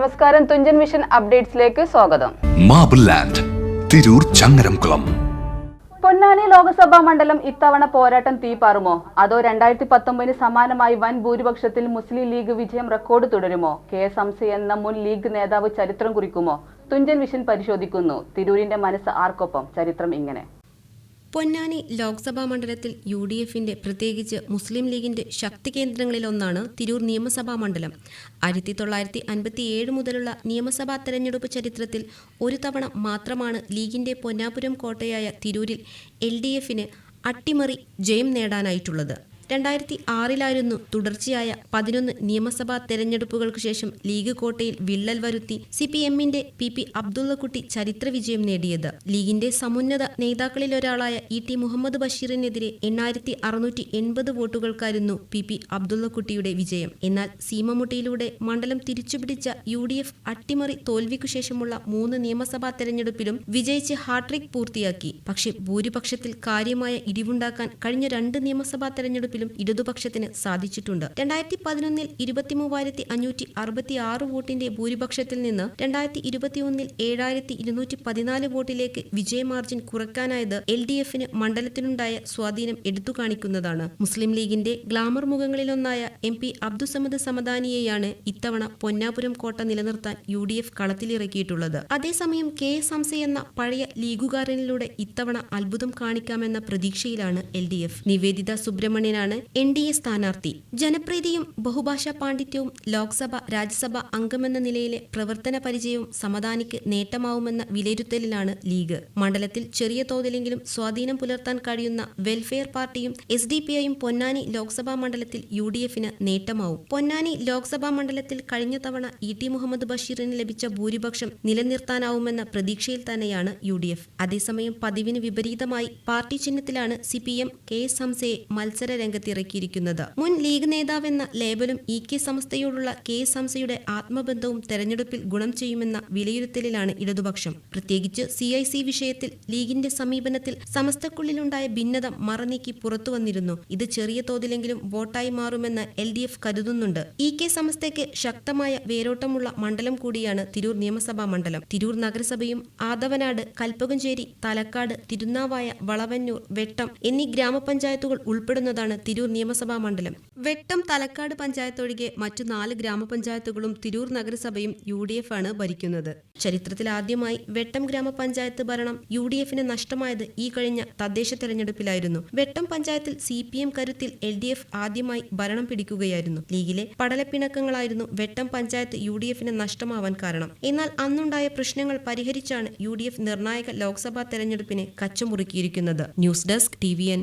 നമസ്കാരം തുഞ്ചൻ മിഷൻ അപ്ഡേറ്റ്സിലേക്ക് സ്വാഗതം. Marble land Tirur Changaramkulam. Ponnani Lok Sabha മണ്ഡലം ഇത്തവണ പോരാട്ടം തീപാറുമോ? അതോ രണ്ടായിരത്തി പത്തൊമ്പതിന് സമാനമായി വൻ ഭൂരിപക്ഷത്തിൽ മുസ്ലിം ലീഗ് വിജയം റെക്കോർഡ് തുടരുമോ? കെ എസ് ഹംസ എന്ന മുൻ ലീഗ് നേതാവ് ചരിത്രം കുറിക്കുമോ? തുഞ്ചൻ വിഷൻ പരിശോധിക്കുന്നു. തിരൂരിന്റെ മനസ്സ് ആർക്കൊപ്പം? ചരിത്രം ഇങ്ങനെ. പൊന്നാനി ലോക്സഭാ മണ്ഡലത്തിൽ യു ഡി എഫിന്റെ പ്രത്യേകിച്ച് മുസ്ലിം ലീഗിന്റെ ശക്തി കേന്ദ്രങ്ങളിലൊന്നാണ് തിരൂർ നിയമസഭാ മണ്ഡലം. ആയിരത്തി തൊള്ളായിരത്തി അൻപത്തിയേഴ് മുതലുള്ള നിയമസഭാ തെരഞ്ഞെടുപ്പ് ചരിത്രത്തിൽ ഒരു തവണ മാത്രമാണ് ലീഗിന്റെ പൊന്നാപുരം കോട്ടയായ തിരൂരിൽ എൽ ഡി എഫിന് അട്ടിമറി ജയം നേടാനായിട്ടുള്ളത്. രണ്ടായിരത്തി ആറിലായിരുന്നു തുടർച്ചയായ പതിനൊന്ന് നിയമസഭാ തെരഞ്ഞെടുപ്പുകൾക്ക് ശേഷം ലീഗ് കോട്ടയിൽ വിള്ളൽ വരുത്തി സി പി എമ്മിന്റെ പി പി അബ്ദുള്ളക്കുട്ടി ചരിത്ര വിജയം നേടിയത്. ലീഗിന്റെ സമുന്നത നേതാക്കളിലൊരാളായ ഇ ടി മുഹമ്മദ് ബഷീറിനെതിരെ എണ്ണായിരത്തി അറുന്നൂറ്റി എൺപത് വോട്ടുകൾക്കായിരുന്നു പി പി അബ്ദുള്ളക്കുട്ടിയുടെ വിജയം. എന്നാൽ സീമമുട്ടിയിലൂടെ മണ്ഡലം തിരിച്ചുപിടിച്ച യു ഡി എഫ് അട്ടിമറി തോൽവിക്കു ശേഷമുള്ള മൂന്ന് നിയമസഭാ തെരഞ്ഞെടുപ്പിലും വിജയിച്ച് ഹാട്രിക് പൂർത്തിയാക്കി. പക്ഷേ ഭൂരിപക്ഷത്തിൽ കാര്യമായ ഇടിവുണ്ടാക്കാൻ കഴിഞ്ഞ രണ്ട് നിയമസഭാ തെരഞ്ഞെടുപ്പിലും ഇടതുപക്ഷത്തിന് സാധിച്ചിട്ടുണ്ട്. രണ്ടായിരത്തി പതിനൊന്നിൽ ഇരുപത്തി മൂവായിരത്തി അഞ്ഞൂറ്റി അറുപത്തി ആറ് വോട്ടിന്റെ ഭൂരിപക്ഷത്തിൽ നിന്ന് രണ്ടായിരത്തി ഇരുപത്തിയൊന്നിൽ ഏഴായിരത്തി ഇരുന്നൂറ്റി പതിനാല് വോട്ടിലേക്ക് വിജയ മാർജിൻ കുറയ്ക്കാനായത് എൽ ഡി എഫിന് മണ്ഡലത്തിനുണ്ടായ സ്വാധീനം എടുത്തു കാണിക്കുന്നതാണ് മുസ്ലിം ലീഗിന്റെ ഗ്ലാമർ മുഖങ്ങളിലൊന്നായ എം പി അബ്ദുസമദ് സമദാനിയെയാണ് ഇത്തവണ പൊന്നാപുരം കോട്ട നിലനിർത്താൻ യു ഡി എഫ് കളത്തിലിറക്കിയിട്ടുള്ളത്. അതേസമയം കെ എസ് ഹംസ എന്ന പഴയ ലീഗുകാരനിലൂടെ ഇത്തവണ അത്ഭുതം കാണിക്കാമെന്ന പ്രതീക്ഷയിലാണ് എൽ ഡി എഫ് നിവേദിത സുബ്രഹ്മണ്യനാണ് എൻ ഡി എ സ്ഥാനാർത്ഥി. ജനപ്രീതിയും ബഹുഭാഷാ പാണ്ഡിത്യവും ലോക്സഭ രാജ്യസഭ അംഗമെന്ന നിലയിലെ പ്രവർത്തന പരിചയവും സമദാനിക്ക് നേട്ടമാവുമെന്ന വിലയിരുത്തലിലാണ് ലീഗ്. മണ്ഡലത്തിൽ ചെറിയ തോതിലെങ്കിലും സ്വാധീനം പുലർത്താൻ കഴിയുന്ന വെൽഫെയർ പാർട്ടിയും എസ് ഡി പി ഐയും പൊന്നാനി ലോക്സഭാ മണ്ഡലത്തിൽ യു ഡി എഫിന് നേട്ടമാവും. പൊന്നാനി ലോക്സഭാ മണ്ഡലത്തിൽ കഴിഞ്ഞ തവണ ഇ ടി മുഹമ്മദ് ബഷീറിന് ലഭിച്ച ഭൂരിപക്ഷം നിലനിർത്താനാവുമെന്ന പ്രതീക്ഷയിൽ തന്നെയാണ് യു ഡി എഫ്. അതേസമയം പതിവിന് വിപരീതമായി party ചിഹ്നത്തിലാണ് C P M K S ഹംസയെ മത്സര രംഗത്തിറക്കിയിരിക്കുന്നത്. മുൻ ലീഗ് നേതാവെന്ന ലേബലും ഇ കെ സംസ്ഥയോടുള്ള കെ എസ് ഹംസയുടെ ആത്മബന്ധവും തെരഞ്ഞെടുപ്പിൽ ഗുണം ചെയ്യുമെന്ന വിലയിരുത്തലിലാണ് ഇടതുപക്ഷം. പ്രത്യേകിച്ച് സി ഐ സി വിഷയത്തിൽ ലീഗിന്റെ സമീപനത്തിൽ സമസ്തക്കുള്ളിലുണ്ടായ ഭിന്നത മറനീക്കി പുറത്തു വന്നിരുന്നു. ഇത് ചെറിയ തോതിലെങ്കിലും വോട്ടായി മാറുമെന്ന് എൽ ഡി എഫ് കരുതുന്നുണ്ട്. ഇ കെ സമസ്തയ്ക്ക് ശക്തമായ വേരോട്ടമുള്ള മണ്ഡലം കൂടിയാണ് തിരൂർ നിയമസഭാ മണ്ഡലം. തിരൂർ നഗരസഭയും ആദവനാട് കൽപ്പകഞ്ചേരി തലക്കാട് തിരുനാവായ വളവന്നൂർ വെട്ടം എന്നീ ഗ്രാമപഞ്ചായത്തുകൾ ഉൾപ്പെടുന്നതാണ് തിരൂർ നിയമസഭാ മണ്ഡലം. വെട്ടം തലക്കാട് പഞ്ചായത്തൊഴികെ മറ്റു നാല് ഗ്രാമപഞ്ചായത്തുകളും തിരൂർ നഗരസഭയും യു ഡി എഫ് ആണ് ഭരിക്കുന്നത്. ചരിത്രത്തിൽ ആദ്യമായി വെട്ടം ഗ്രാമപഞ്ചായത്ത് ഭരണം യു ഡി എഫിന് നഷ്ടമായത് ഈ കഴിഞ്ഞ തദ്ദേശ തെരഞ്ഞെടുപ്പിലായിരുന്നു. വെട്ടം പഞ്ചായത്തിൽ സി പി എം കരുത്തിൽ എൽ ഡി എഫ് ആദ്യമായി ഭരണം പിടിക്കുകയായിരുന്നു. ലീഗിലെ പടലപ്പിണക്കങ്ങളായിരുന്നു വെട്ടം പഞ്ചായത്ത് യു ഡി എഫിന് നഷ്ടമാവാൻ കാരണം. എന്നാൽ അന്നുണ്ടായ പ്രശ്നങ്ങൾ പരിഹരിച്ചാണ് യു ഡി എഫ് നിർണായക ലോക്സഭാ തെരഞ്ഞെടുപ്പിനെ കച്ചമുറുക്കിയിരിക്കുന്നത്. News desk T V N.